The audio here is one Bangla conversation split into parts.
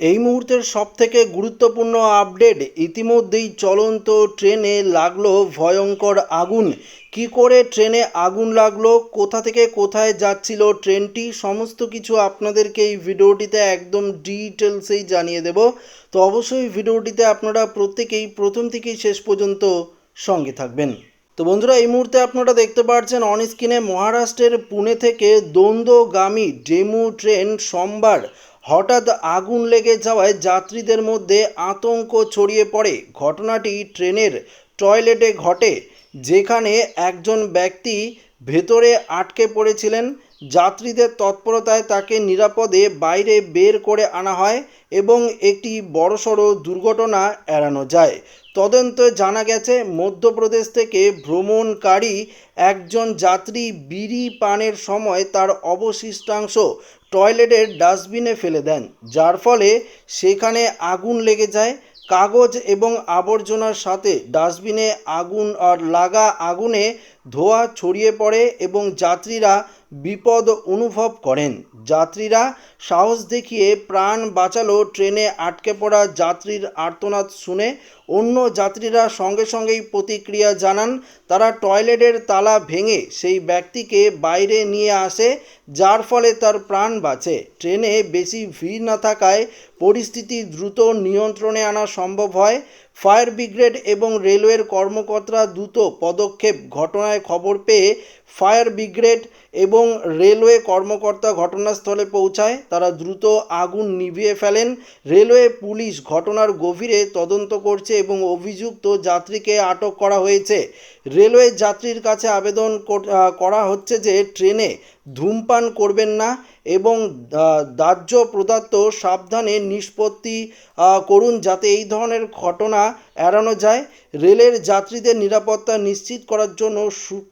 এই মুহূর্তের সবথেকে গুরুত্বপূর্ণ আপডেট ইতিমধ্যেই চলন্ত ট্রেনে লাগল ভয়ঙ্কর আগুন। কি করে ট্রেনে আগুন লাগল, কোথা থেকে কোথায় যাচ্ছিল ট্রেনটি, সমস্ত কিছু আপনাদেরকে এই ভিডিওটিতে একদম ডিটেলসেই জানিয়ে দেব। তো অবশ্যই ভিডিওটিতে আপনারা প্রত্যেকেই প্রথম থেকেই শেষ পর্যন্ত সঙ্গে থাকবেন। তো বন্ধুরা, এই মুহূর্তে আপনারা দেখতে পাচ্ছেন অন স্ক্রিনে মহারাষ্ট্রের পুনে থেকে দ্বন্দ্বগামী ডেমু ট্রেন সোমবার হঠাৎ আগুন লেগে যাওয়ায় যাত্রীদের মধ্যে আতঙ্ক ছড়িয়ে পড়ে। ঘটনাটি ট্রেনের টয়লেটে ঘটে, যেখানে একজন ব্যক্তি ভেতরে আটকে পড়েছিলেন। যাত্রীদের তৎপরতায় তাকে নিরাপদে বাইরে বের করে আনা হয় এবং একটি বড়সড় দুর্ঘটনা এড়ানো যায়। তদন্তে জানা গেছে, মধ্যপ্রদেশ থেকে ভ্রমণকারী একজন যাত্রী বিড়ি পানের সময় তার অবশিষ্টাংশ টয়লেটের ডাস্টবিনে ফেলে দেন, যার ফলে সেখানে আগুন লেগে যায়। কাগজ এবং আবর্জনার সাথে ডাস্টবিনে আগুন আর লাগা আগুনে ধোঁয়া ছড়িয়ে পড়ে এবং যাত্রীরা বিপদ অনুভব করেন। যাত্রীরা সাহস দেখিয়ে প্রাণ বাঁচালো ট্রেনে আটকে পড়া যাত্রীর আর্তনাদ শুনে অন্য যাত্রীরা সঙ্গে সঙ্গেই প্রতিক্রিয়া জানান, তারা টয়লেটের তালা ভেঙে সেই ব্যক্তিকে বাইরে নিয়ে আসে, যার ফলে তার প্রাণ বাঁচে। ট্রেনে বেশি ভিড় না থাকায় পরিস্থিতি দ্রুত নিয়ন্ত্রণে আনা সম্ভব হয়। ফায়ার ব্রিগেড এবং রেলওয়ের কর্মকর্তারা দ্রুত পদক্ষেপ ঘটনায় খবর পেয়ে ফায়ার ব্রিগেড এবং রেলওয়ে কর্মকর্তা ঘটনাস্থলে পৌঁছায়। তারা দ্রুত আগুন নিভিয়ে ফেলেন। রেলওয়ে পুলিশ ঘটনার গভীরে তদন্ত করছে এবং অভিযুক্ত যাত্রীকে আটক করা হয়েছে। রেলওয়ে যাত্রীর কাছে আবেদন কর- হচ্ছে যে ট্রেনে ধূমপান করবেন না এবং দাহ্য প্রদাত্ত সাবধানে নিষ্পত্তি করুন যাতে এই ধরনের ঘটনা এড়ানো যায়। রেলের যাত্রীদের নিরাপত্তা নিশ্চিত করার জন্য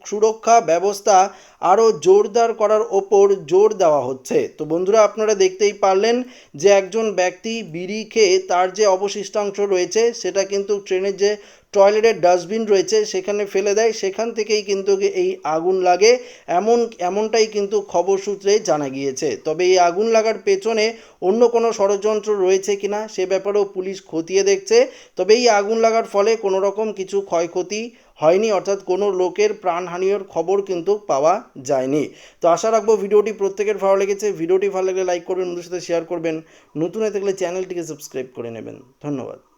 সুরক্ষা ব্যবস্থা আরও জোরদার করার ওপর জোর দেওয়া হচ্ছে। তো বন্ধুরা, আপনারা দেখতেই পারলেন যে একজন ব্যক্তি বিড়ি খেয়ে তার যে অবশিষ্টাংশ রয়েছে, সেটা কিন্তু ট্রেনের যে টয়লেটের ডাস্টবিন রয়েছে, সেখানে ফেলে দেয়। সেখান থেকেই কিন্তু এই আগুন লাগে। এমন, এমনটাই কিন্তু খবর সূত্রে জানা গিয়েছে। তবে এই আগুন লাগার পেছনে অন্য কোনো ষড়যন্ত্র রয়েছে কিনা, সে ব্যাপারেও পুলিশ খতিয়ে দেখছে। তবে এই আগুন লাগার ফলে কোনো রকম কিছু ক্ষয়ক্ষতি হয়নি, অর্থাৎ কোনো লোকের প্রাণহানির খবর কিন্তু পাওয়া যায়নি। তো আশা রাখব ভিডিওটি প্রত্যেকের ভালো লেগেছে। ভিডিওটি ভালো লাগলে লাইক করবেন, বন্ধুদের সাথে শেয়ার করবেন। নতুন হয়ে থাকলে চ্যানেলটিকে সাবস্ক্রাইব করে নেবেন। ধন্যবাদ।